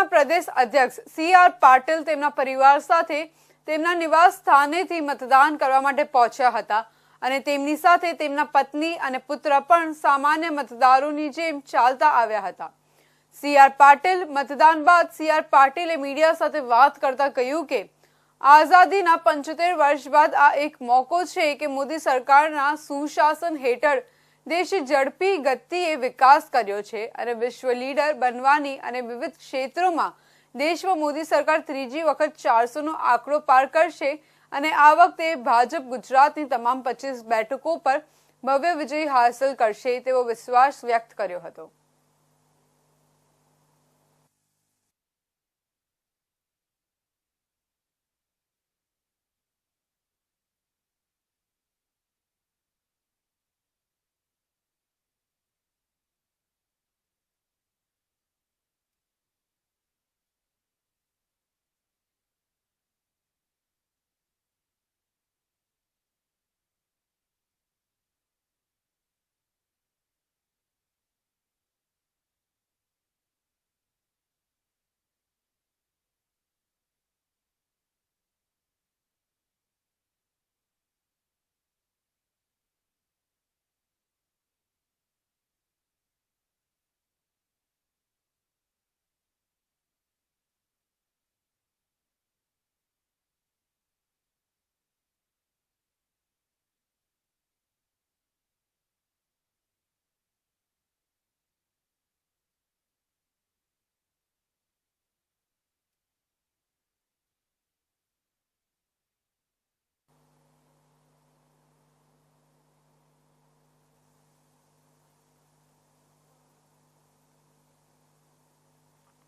પાર્ટીના પ્રદેશ અધ્યક્ષ C R Patil તેમના પરિવાર સાથે તેમના નિવાસ સ્થાનેથી મતદાન કરવા માટે પહોંચ્યા હતા અને તેમની સાથે તેમના પત્ની અને પુત્ર પણ સામાન્ય મતદારોની જેમ ચાલતા આવ્યા હતા. સી આર પાટીલ મતદાન બાદ સી આર પાટીલે મીડિયા સાથે વાત કરતા કહ્યું કે, આઝાદીના પંચોતેર વર્ષ બાદ આ એક મોકો છે કે મોદી સરકારના સુશાસન હેઠળ દેશે ઝડપી ગતિએ વિકાસ કર્યો છે અને વિશ્વ લીડર બનવાની અને વિવિધ ક્ષેત્રોમાં દેશમાં મોદી સરકાર ત્રીજી વખત ચારસોનો આંકડો પાર કરશે અને આ વખતે ભાજપ ગુજરાતની તમામ પચીસ બેઠકો પર ભવ્ય વિજય હાંસલ કરશે તેવો વિશ્વાસ વ્યક્ત કર્યો હતો.